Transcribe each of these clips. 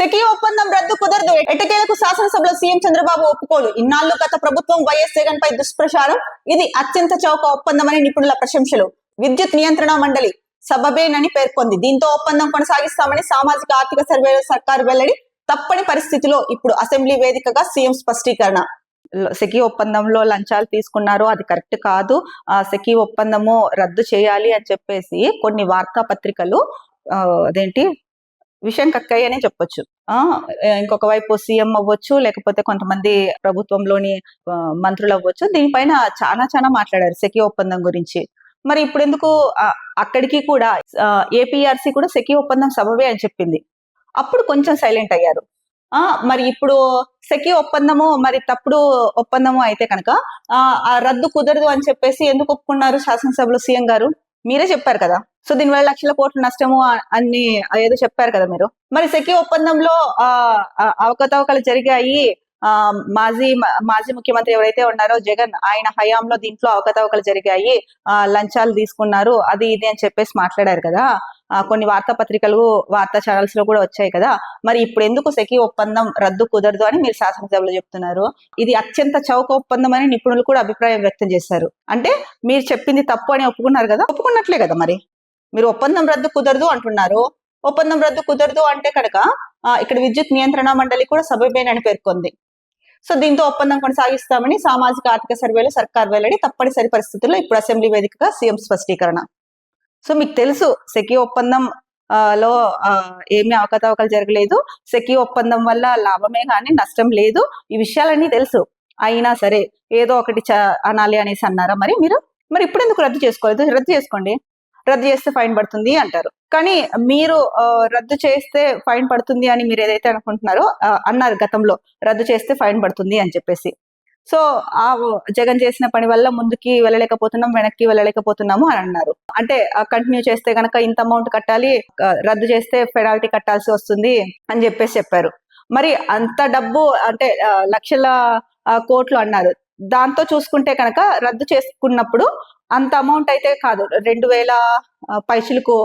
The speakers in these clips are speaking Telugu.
సెకీ ఒప్పందం రద్దు కుదరదు. ఎటకేలకు శాసనసభలో సీఎం చంద్రబాబు ఒప్పుకోలు. ఇన్నాళ్ళు గత ప్రభుత్వం వైఎస్ జగన్ పై దుష్ప్రచారం. ఇది అత్యంత చౌక ఒప్పందమని నిపుణుల ప్రశంసలు. విద్యుత్ నియంత్రణ మండలి సబబేనని పేర్కొంది. దీంతో ఒప్పందం కొనసాగిస్తామని సామాజిక ఆర్థిక సర్వేలో సర్కారు వెల్లడి. తప్పని పరిస్థితిలో ఇప్పుడు అసెంబ్లీ వేదికగా సీఎం స్పష్టీకరణ. ల- సెకీ ఒప్పందంలో లంచాలు తీసుకున్నారు. అది కరెక్ట్ కాదు. ఆ సెకీ ఒప్పందము రద్దు చేయాలి అని చెప్పేసి కొన్ని వార్తాపత్రికలు అదేంటి? విషయం కక్కయ్యనే చెప్పొచ్చు. ఆ ఇంకొక వైపు సీఎం అవ్వచ్చు లేకపోతే కొంతమంది ప్రభుత్వంలోని మంత్రులు అవ్వచ్చు. దీనిపైన చాలా చాలా మాట్లాడారు సెకీ ఒప్పందం గురించి. మరి ఇప్పుడు ఎందుకు అక్కడికి కూడా ఏపీఆర్సీ కూడా సెకీ ఒప్పందం సభవే అని చెప్పింది. అప్పుడు కొంచెం సైలెంట్ అయ్యారు. ఆ మరి ఇప్పుడు సెకీ ఒప్పందము మరి తప్పుడు ఒప్పందము అయితే కనుక ఆ ఆ రద్దు కుదరదు అని చెప్పేసి ఎందుకు ఒప్పుకున్నారు శాసనసభలో సీఎం గారు? మీరే చెప్పారు కదా. సో దీనివల్ల లక్షల కోట్ల నష్టము అని ఏదో చెప్పారు కదా మీరు. మరి సెక్యూ ఒప్పందంలో ఆ అవకతవకలు జరిగాయి. మాజీ మాజీ ముఖ్యమంత్రి ఎవరైతే ఉన్నారో జగన్ ఆయన హయాంలో దీంట్లో అవకతవకలు జరిగాయి. ఆ లంచాలు తీసుకున్నారు. అది ఇది అని చెప్పేసి మాట్లాడారు కదా. కొన్ని వార్తాపత్రికలు వార్తా ఛానల్స్లో కూడా వచ్చాయి కదా. మరి ఇప్పుడు ఎందుకు సెకీ ఒప్పందం రద్దు కుదరదు అని మీరు శాసనసభలో చెప్తున్నారు. ఇది అత్యంత చౌక ఒప్పందం అని నిపుణులు కూడా అభిప్రాయం వ్యక్తం చేశారు. అంటే మీరు చెప్పింది తప్పు అని ఒప్పుకున్నారు కదా? ఒప్పుకున్నట్లే కదా మరి? మీరు ఒప్పందం రద్దు కుదరదు అంటున్నారు. ఒప్పందం రద్దు కుదరదు అంటే కనుక ఇక్కడ విద్యుత్ నియంత్రణ మండలి కూడా సభ్యమేనని పేర్కొంది. సో దీంతో ఒప్పందం కొనసాగిస్తామని సామాజిక ఆర్థిక సర్వేలో సర్కార్ వెల్లడి తప్పనిసరి పరిస్థితుల్లో ఇప్పుడు అసెంబ్లీ వేదికగా సీఎం స్పష్టీకరణ. సో మీకు తెలుసు సెకీ ఒప్పందం లో ఆ, ఏమీ అవకతవకలు జరగలేదు. సెకీ ఒప్పందం వల్ల లాభమే కానీ నష్టం లేదు. ఈ విషయాలన్నీ తెలుసు. అయినా సరే ఏదో ఒకటి చ- అనాలి అనేసి అన్నారా మరి మీరు? మరి ఇప్పుడు ఎందుకు రద్దు చేసుకోలేదు? రద్దు చేసుకోండి. రద్దు చేస్తే ఫైన్ పడుతుంది అంటారు. కానీ మీరు రద్దు చేస్తే ఫైన్ పడుతుంది అని మీరు ఏదైతే అనుకుంటున్నారో అన్నారు గతంలో రద్దు చేస్తే ఫైన్ పడుతుంది అని చెప్పేసి. సో ఆ జగన్ చేసిన పని వల్ల ముందుకి వెళ్ళలేకపోతున్నాం వెనక్కి వెళ్ళలేకపోతున్నాము అని అన్నారు. అంటే కంటిన్యూ చేస్తే గనక ఇంత అమౌంట్ కట్టాలి రద్దు చేస్తే పెనాల్టీ కట్టాల్సి వస్తుంది అని చెప్పేసి చెప్పారు. మరి అంత డబ్బు అంటే లక్షల కోట్లు అన్నారు. దాంతో చూసుకుంటే కనుక రద్దు చేసుకున్నప్పుడు అంత అమౌంట్ అయితే కాదు. రెండు వేల పైసలకు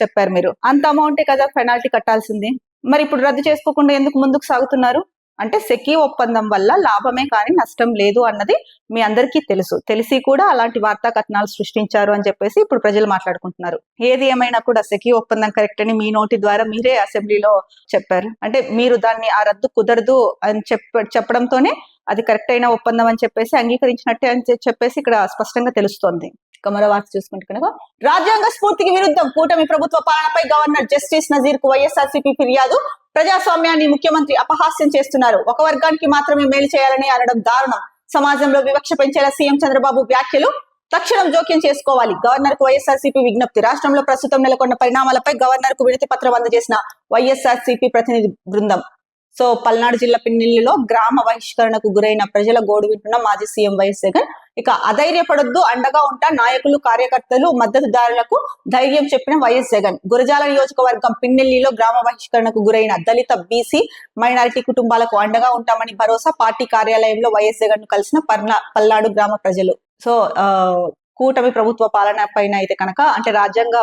చెప్పారు మీరు. అంత అమౌంటే కదా పెనాల్టీ కట్టాల్సింది. మరి ఇప్పుడు రద్దు చేసుకోకుండా ఎందుకు ముందుకు సాగుతున్నారు? అంటే సెకీ ఒప్పందం వల్ల లాభమే కానీ నష్టం లేదు అన్నది మీ అందరికీ తెలుసు. తెలిసి కూడా అలాంటి వార్తా కథనాలు సృష్టించారు అని చెప్పేసి ఇప్పుడు ప్రజలు మాట్లాడుకుంటున్నారు. ఏది ఏమైనా కూడా సెకీ ఒప్పందం కరెక్ట్ అని మీ నోటి ద్వారా మీరే అసెంబ్లీలో చెప్పారు. అంటే మీరు దాన్ని ఆ రద్దు కుదరదు అని చెప్ప చెప్పడంతోనే అది కరెక్ట్ అయిన ఒప్పందం అని చెప్పేసి అంగీకరించినట్టే అని చెప్పేసి ఇక్కడ స్పష్టంగా తెలుస్తోంది. ఇక వార్త చూసుకుంటే కనుక రాజ్యాంగ స్ఫూర్తికి విరుద్ధం కూటమి ప్రభుత్వ పాలనపై గవర్నర్ జస్టిస్ నజీర్కు వైఎస్ఆర్సీపీ ఫిర్యాదు. ప్రజాస్వామ్యాన్ని ముఖ్యమంత్రి అపహాస్యం చేస్తున్నారు. ఒక వర్గానికి మాత్రమే మేలు చేయాలని అనడం దారుణం. సమాజంలో వివక్ష పెంచేలా సీఎం చంద్రబాబు వ్యాఖ్యలు తక్షణం జోక్యం చేసుకోవాలి. గవర్నర్కు వైఎస్ఆర్సీపీ విజ్ఞప్తి. రాష్ట్రంలో ప్రస్తుతం నెలకొన్న పరిణామాలపై గవర్నర్కు వినతి పత్రం అందజేసిన వైఎస్ఆర్సీపీ ప్రతినిధి బృందం. సో పల్నాడు జిల్లా పిన్నెల్లిలో గ్రామ బహిష్కరణకు గురైన ప్రజల గోడు వింటున్న మాజీ సీఎం వైఎస్ జగన్. ఇక అధైర్యపడొద్దు అండగా ఉంటా నాయకులు కార్యకర్తలు మద్దతుదారులకు ధైర్యం చెప్పిన వైఎస్ జగన్. గురజాల నియోజకవర్గం పిన్నెల్లిలో గ్రామ బహిష్కరణకు గురైన దళిత బీసీ మైనారిటీ కుటుంబాలకు అండగా ఉంటామని భరోసా పార్టీ కార్యాలయంలో వైఎస్ జగన్ను కలిసిన పల్నాడు గ్రామ ప్రజలు. సో ఆ కూటమి ప్రభుత్వ పాలన పైన అయితే కనుక అంటే రాజ్యాంగ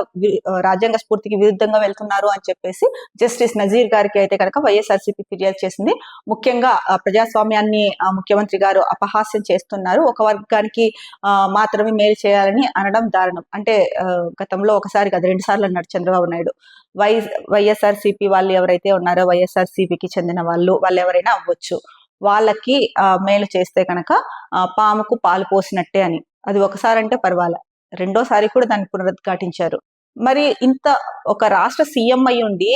రాజ్యాంగ స్ఫూర్తికి విరుద్ధంగా వెళ్తున్నారు అని చెప్పేసి జస్టిస్ నజీర్ గారికి అయితే కనుక వైఎస్ఆర్సీపీ ఫిర్యాదు చేసింది. ముఖ్యంగా ప్రజాస్వామ్యాన్ని ముఖ్యమంత్రి గారు అపహాస్యం చేస్తున్నారు. ఒక వర్గానికి మాత్రమే మేలు చేయాలని అనడం దారుణం. అంటే గతంలో ఒకసారి కదా రెండు సార్లు అన్నాడు చంద్రబాబు నాయుడు. వై వైఎస్ఆర్సీపీ వాళ్ళు ఎవరైతే ఉన్నారో వైఎస్ఆర్సీపీకి చెందిన వాళ్ళు వాళ్ళు ఎవరైనా అవ్వచ్చు. వాళ్ళకి మేలు చేస్తే కనుక పాముకు పాలు పోసినట్టే అని. అది ఒకసారి అంటే పర్వాలే. రెండోసారి కూడా దాన్ని పునరుద్ఘాటించారు. మరి ఇంత ఒక రాష్ట్ర సీఎం అయి ఉండి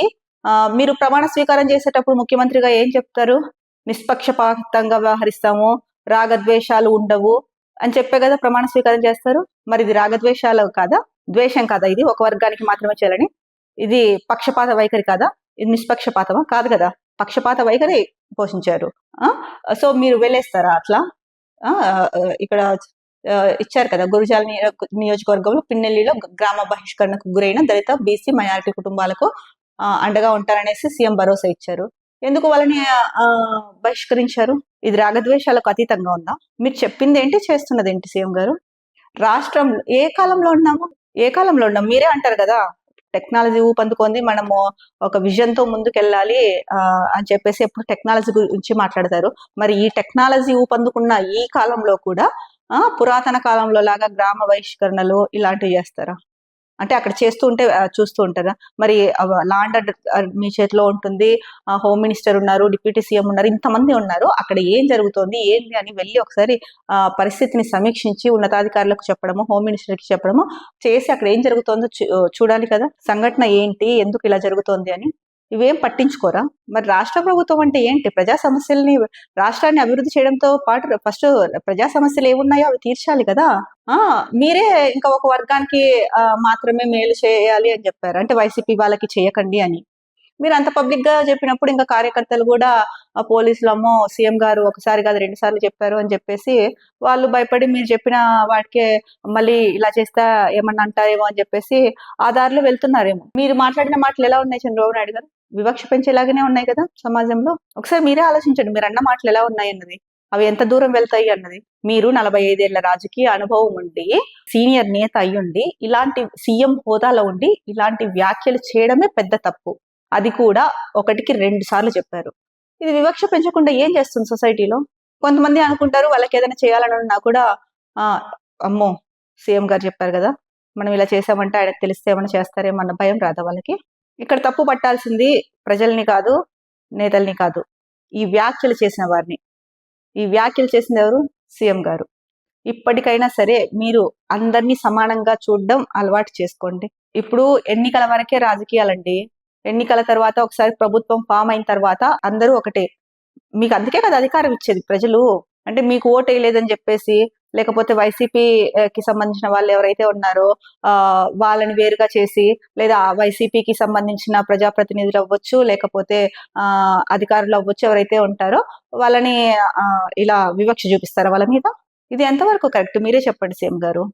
ఆ, మీరు ప్రమాణ స్వీకారం చేసేటప్పుడు ముఖ్యమంత్రిగా ఏం చెప్తారు? నిష్పక్షపాతంగా వ్యవహరిస్తాము రాగద్వేషాలు ఉండవు అని చెప్పే కదా ప్రమాణ స్వీకారం చేస్తారు. మరి ఇది రాగద్వేషాలు కాదా? ద్వేషం కాదా ఇది? ఒక వర్గానికి మాత్రమే చేయాలని. ఇది పక్షపాత వైఖరి కాదా? ఇది నిష్పక్షపాతమా? కాదు కదా. పక్షపాత వైఖరి పోషించారు. ఆ? సో మీరు వెళ్ళేస్తారా అట్లా? ఆ, ఇక్కడ ఇచ్చారు కదా గురుజాల నియోజకవర్గంలో పిన్నెల్లిలో గ్రామ బహిష్కరణకు గురైన దళిత బీసీ మైనారిటీ కుటుంబాలకు ఆ, అండగా ఉంటారనేసి సీఎం భరోసా ఇచ్చారు. ఎందుకు వాళ్ళని ఆ, బహిష్కరించారు? ఇది రాగద్వేషాలకు అతీతంగా ఉందా? మీరు చెప్పింది ఏంటి చేస్తున్నది ఏంటి సీఎం గారు? రాష్ట్రం ఏ కాలంలో ఉన్నాము? ఏ కాలంలో ఉన్నాం? మీరే అంటారు కదా టెక్నాలజీ ఊపందుకుంది మనము ఒక విజన్తో ముందుకెళ్ళాలి ఆ, అని చెప్పేసి ఎప్పుడు టెక్నాలజీ గురించి మాట్లాడతారు. మరి ఈ టెక్నాలజీ ఊపందుకున్న ఈ కాలంలో కూడా పురాతన కాలంలో లాగా గ్రామ బహిష్కరణలు ఇలాంటివి చేస్తారా? అంటే అక్కడ చేస్తూ ఉంటే చూస్తూ ఉంటారా? మరి లాండ్ మీ చేతిలో ఉంటుంది ఆ, హోమ్ మినిస్టర్ ఉన్నారు డిప్యూటీ సీఎం ఉన్నారు ఇంతమంది ఉన్నారు అక్కడ ఏం జరుగుతోంది ఏంది అని వెళ్ళి ఒకసారి ఆ, పరిస్థితిని సమీక్షించి ఉన్నతాధికారులకు చెప్పడము హోమ్ మినిస్టర్కి చెప్పడము చేసి అక్కడ ఏం జరుగుతోందో చూ- చూడాలి కదా? సంఘటన ఏంటి? ఎందుకు ఇలా జరుగుతోంది అని? ఇవేం పట్టించుకోరా? మరి రాష్ట్ర ప్రభుత్వం అంటే ఏంటి? ప్రజా సమస్యల్ని రాష్ట్రాన్ని అభివృద్ధి చేయడంతో పాటు ఫస్ట్ ప్రజా సమస్యలు ఏమున్నాయో అవి తీర్చాలి కదా? ఆ మీరే ఇంకా ఒక వర్గానికి మాత్రమే మేలు చేయాలి అని చెప్పారు. అంటే వైసీపీ వాళ్ళకి చేయకండి అని. మీరు అంత పబ్లిక్గా చెప్పినప్పుడు ఇంకా కార్యకర్తలు కూడా పోలీసులు అమ్మో సీఎం గారు ఒకసారి కాదు రెండు సార్లు చెప్పారు అని చెప్పేసి వాళ్ళు భయపడి మీరు చెప్పిన వాటికే మళ్ళీ ఇలా చేస్తా ఏమన్నా అంటారేమో అని చెప్పేసి ఆ దారిలో వెళ్తున్నారేమో. మీరు మాట్లాడిన మాటలు ఎలా ఉన్నాయి చంద్రబాబు నాయుడు గారు? వివక్ష పెంచేలాగానే ఉన్నాయి కదా సమాజంలో? ఒకసారి మీరే ఆలోచించండి మీరు అన్న మాటలు ఎలా ఉన్నాయి అన్నది అవి ఎంత దూరం వెళ్తాయి అన్నది. మీరు నలభై ఐదేళ్ళ రాజకీయ అనుభవం ఉండి సీనియర్ నేత అయ్యుండి ఇలాంటి సీఎం హోదాలో ఉండి ఇలాంటి వ్యాఖ్యలు చేయడమే పెద్ద తప్పు. అది కూడా ఒకటికి రెండు సార్లు చెప్పారు. ఇది వివక్ష పెంచకుండా ఏం చేస్తుంది సొసైటీలో? కొంతమంది అనుకుంటారు వాళ్ళకి ఏదైనా చేయాలని ఉన్నా కూడా ఆ అమ్మో సీఎం గారు చెప్పారు కదా మనం ఇలా చేసామంటే ఆయనకు తెలిస్తే ఏమైనా చేస్తారేమో అన్న భయం రాదా వాళ్ళకి? ఇక్కడ తప్పు పట్టాల్సింది ప్రజల్ని కాదు నేతల్ని కాదు. ఈ వ్యాఖ్యలు చేసిన వారిని. ఈ వ్యాఖ్యలు చేసింది ఎవరు? సీఎం గారు. ఇప్పటికైనా సరే మీరు అందరినీ సమానంగా చూడడం అలవాటు చేసుకోండి. ఇప్పుడు ఎన్నికల వరకే రాజకీయాలండి. ఎన్నికల తర్వాత ఒకసారి ప్రభుత్వం ఫామ్ అయిన తర్వాత అందరూ ఒకటే. మీకు అందుకే కదా అధికారం ఇచ్చేది ప్రజలు. అంటే మీకు ఓటు వేయలేదని చెప్పేసి లేకపోతే వైసీపీ కి సంబంధించిన వాళ్ళు ఎవరైతే ఉన్నారో ఆ వాళ్ళని వేరుగా చేసి లేదా వైసీపీకి సంబంధించిన ప్రజాప్రతినిధులు అవ్వచ్చు లేకపోతే ఆ అధికారులు అవ్వచ్చు ఎవరైతే ఉంటారో వాళ్ళని ఇలా వివక్ష చూపిస్తారా వాళ్ళ మీద? ఇది ఎంతవరకు కరెక్ట్? మీరే చెప్పండి సీఎం గారు.